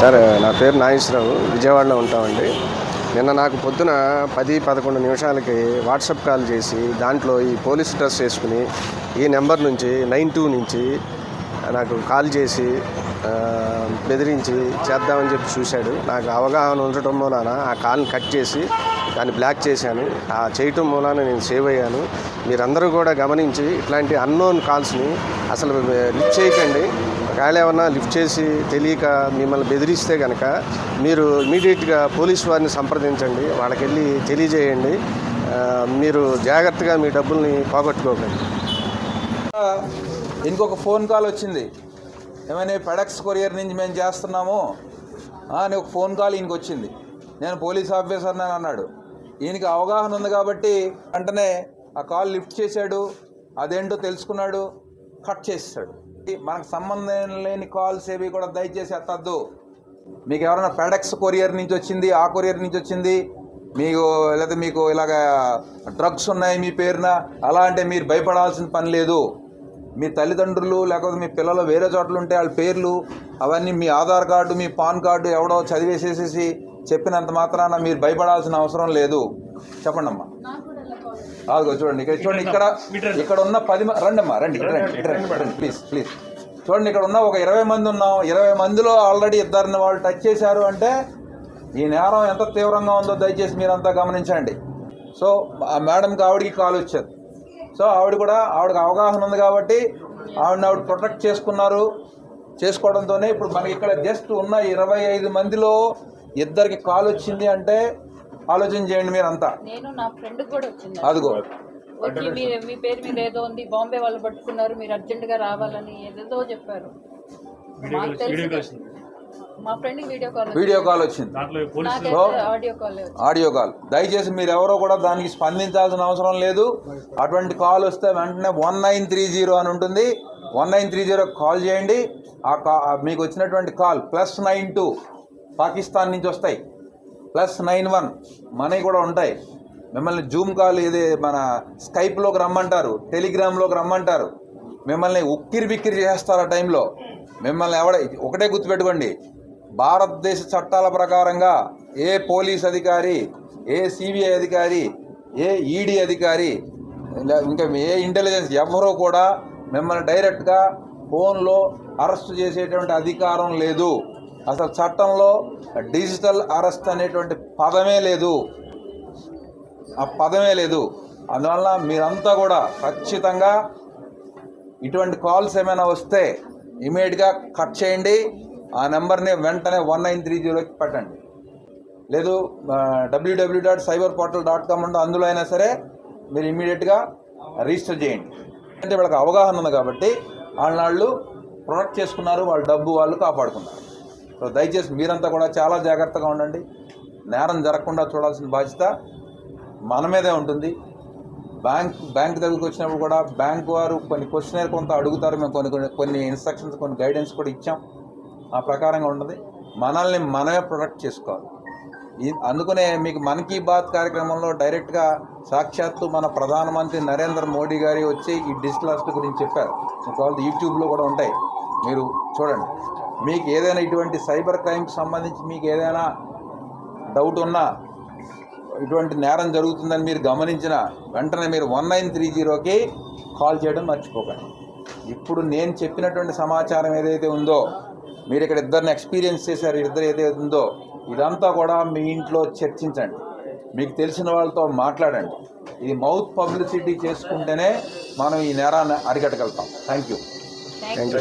Sir నా పేరు నాగేశ్వరరావు విజయవాడలో ఉంటామండి. నిన్న నాకు పొద్దున పది పదకొండు నిమిషాలకి వాట్సాప్ కాల్ చేసి దాంట్లో ఈ పోలీస్ డ్రెస్ వేసుకుని ఈ నెంబర్ నుంచి నైన్ టూ నుంచి నాకు కాల్ చేసి బెదిరించి చేద్దామని చెప్పి చూశాడు. నాకు అవగాహన ఉండటం మూలాన ఆ కాల్ని కట్ చేసి దాన్ని బ్లాక్ చేశాను. ఆ చేయటం మూలాన నేను సేవ్ అయ్యాను. మీరందరూ కూడా గమనించి ఇట్లాంటి అన్నోన్ కాల్స్ని అసలు లిఫ్ట్ చేయకండి. ఒకవేళ ఏమన్నా లిఫ్ట్ చేసి తెలియక మిమ్మల్ని బెదిరిస్తే కనుక మీరు ఇమీడియట్గా పోలీస్ వారిని సంప్రదించండి వాళ్ళకి వెళ్ళి తెలియజేయండి మీరు జాగ్రత్తగా మీ డబ్బుల్ని పోగొట్టుకోకండి. ఇంకొక ఫోన్ కాల్ వచ్చింది. ఏమైనా పెడక్స్ కొరియర్ నుంచి మేము చేస్తున్నాము? అని ఒక ఫోన్ కాల్ ఈయనకి వచ్చింది. నేను పోలీస్ ఆఫీసర్ అని అన్నాడు. ఈయనకి అవగాహన ఉంది కాబట్టి వెంటనే ఆ కాల్ లిఫ్ట్ చేశాడు. అదేంటో తెలుసుకున్నాడు. కట్ చేస్తాడు. మనకు సంబంధం లేని కాల్స్ ఏవి కూడా దయచేసి ఎత్తద్దు మీకు ఎవరైనా ఫెడెక్స్ కొరియర్ నుంచి వచ్చింది ఆ కొరియర్ నుంచి వచ్చింది మీకు లేదా మీకు ఇలాగ డ్రగ్స్ ఉన్నాయి మీ పేరున అలా అంటే మీరు భయపడాల్సిన పని లేదు. మీ తల్లిదండ్రులు లేకపోతే మీ పిల్లలు వేరే చోట్ల ఉంటే వాళ్ళ పేర్లు అవన్నీ మీ ఆధార్ కార్డు మీ పాన్ కార్డు ఎవడో చదివేసేసేసి చెప్పినంత మాత్రాన మీరు భయపడాల్సిన అవసరం లేదు. చెప్పండి అమ్మా అదిగో చూడండి ఇక్కడ చూడండి ఇక్కడ ఇక్కడ ఉన్న పది రండి అమ్మా రండి రండి రండి రండి ప్లీజ్ ప్లీజ్ చూడండి ఇక్కడ ఉన్న ఒక ఇరవై మంది ఉన్నాం. ఇరవై మందిలో ఆల్రెడీ ఇద్దరిని వాళ్ళు టచ్ చేశారు అంటే ఈ నేరం ఎంత తీవ్రంగా ఉందో దయచేసి మీరంతా గమనించండి. సో ఆ మేడంకి ఆవిడకి కాల్ వచ్చేది. సో ఆవిడ కూడా ఆవిడకి అవగాహన ఉంది కాబట్టి ఆవిడని ఆవిడ ప్రొటెక్ట్ చేసుకున్నారు. చేసుకోవడంతోనే ఇప్పుడు మనకి ఇక్కడ జస్ట్ ఉన్న ఇరవై ఐదు మందిలో ఇద్దరికి కాల్ వచ్చింది అంటే ఆలోచన చేయండి మీరంతా. నేను నా ఫ్రెండ్ కూడా వచ్చింది. అదిగో. వచ్చి మీ మీ పేరు మీద ఏదో ఉంది బాంబే వాళ్ళు పట్టుకున్నారు మీరు అర్జెంట్గా రావాలని ఏదేదో చెప్పారు. మాకు తెలుసు. మా friend video call video call వచ్చింది. నాకైతే ఆడియో కాల్ ఆడియో కాల్. దయచేసి మీరు ఎవరో కూడా దానికి స్పందించాల్సిన అవసరం లేదు. అటువంటి కాల్ వస్తే వెంటనే వన్ నైన్ త్రీ జీరో అని ఉంటుంది. One nine three zero call చేయండి. ఆ కా ఆ మీకు వచ్చినటువంటి call plus nine two Pakistan నుంచి వస్తాయి. ప్లస్ నైన్ వన్ మనవి కూడా ఉంటాయి. మిమ్మల్ని జూమ్ కాల్ ఇది మన స్కైప్లోకి రమ్మంటారు టెలిగ్రామ్లోకి రమ్మంటారు. మిమ్మల్ని ఉక్కిరి బిక్కిరి చేస్తారు ఆ టైంలో. మిమ్మల్ని ఎవడ ఒకటే గుర్తుపెట్టుకోండి. భారతదేశ చట్టాల ప్రకారంగా ఏ పోలీస్ అధికారి ఏ సిబిఐ అధికారి ఏ ఈడీ అధికారి ఇంకా ఏ ఇంటెలిజెన్స్ ఎవరూ కూడా మిమ్మల్ని డైరెక్ట్గా ఫోన్లో అరెస్ట్ చేసేటువంటి అధికారం లేదు. అసలు చట్టంలో డిజిటల్ అరెస్ట్ అనేటువంటి పదమే లేదు. ఆ పదమే లేదు. అందువల్ల మీరంతా కూడా ఖచ్చితంగా ఇటువంటి కాల్స్ ఏమైనా వస్తే ఇమీడియట్గా కట్ చేయండి. ఆ నెంబర్ని వెంటనే వన్ నైన్ త్రీ జీరోకి పెట్టండి. లేదు W W dot cyber portal dot com ఉంటే అందులో అయినా సరే మీరు ఇమీడియట్గా రిజిస్టర్ చేయండి. అంటే వాళ్ళకి అవగాహన ఉంది కాబట్టి వాళ్ళ వాళ్ళు ప్రొడక్ట్ చేసుకున్నారు వాళ్ళ డబ్బు వాళ్ళు కాపాడుకున్నారు. సో దయచేసి మీరంతా కూడా చాలా జాగ్రత్తగా ఉండండి. నేరం జరగకుండా చూడాల్సిన బాధ్యత మన మీదే ఉంటుంది. బ్యాంక్ బ్యాంక్ దగ్గరికి వచ్చినప్పుడు కూడా బ్యాంక్ వారు కొన్ని క్వశ్చనర్ కొంత అడుగుతారు. మేము కొన్ని కొన్ని కొన్ని ఇన్స్ట్రక్షన్స్ కొన్ని గైడెన్స్ కూడా ఇచ్చాం. ఆ ప్రకారంగా ఉంటుంది. మనల్ని మనమే ప్రొటెక్ట్ చేసుకోవాలి. అందుకనే మీకు మన్ కీ బాత్ కార్యక్రమంలో డైరెక్ట్గా సాక్షాత్తు మన ప్రధానమంత్రి నరేంద్ర మోడీ గారి వచ్చి ఈ డిజిటల్ అరెస్ట్ గురించి చెప్పారు. మీకు యూట్యూబ్లో కూడా ఉంటాయి. మీరు చూడండి. మీకు ఏదైనా ఇటువంటి సైబర్ క్రైమ్కి సంబంధించి మీకు ఏదైనా డౌట్ ఉన్నా ఇటువంటి నేరం జరుగుతుందని మీరు గమనించిన వెంటనే మీరు వన్ నైన్ త్రీ జీరోకి కాల్ చేయడం మర్చిపోకండి. ఇప్పుడు నేను చెప్పినటువంటి సమాచారం ఏదైతే ఉందో మీరు ఇక్కడ ఇద్దరిని ఎక్స్పీరియన్స్ చేశారు ఇద్దరు ఏదైతే ఉందో ఇదంతా కూడా మీ ఇంట్లో చర్చించండి. మీకు తెలిసిన వాళ్ళతో మాట్లాడండి. ఇది మౌత్ పబ్లిసిటీ చేసుకుంటేనే మనం ఈ నేరాన్ని అరికట్టగలుగుతాం. Thank you thank you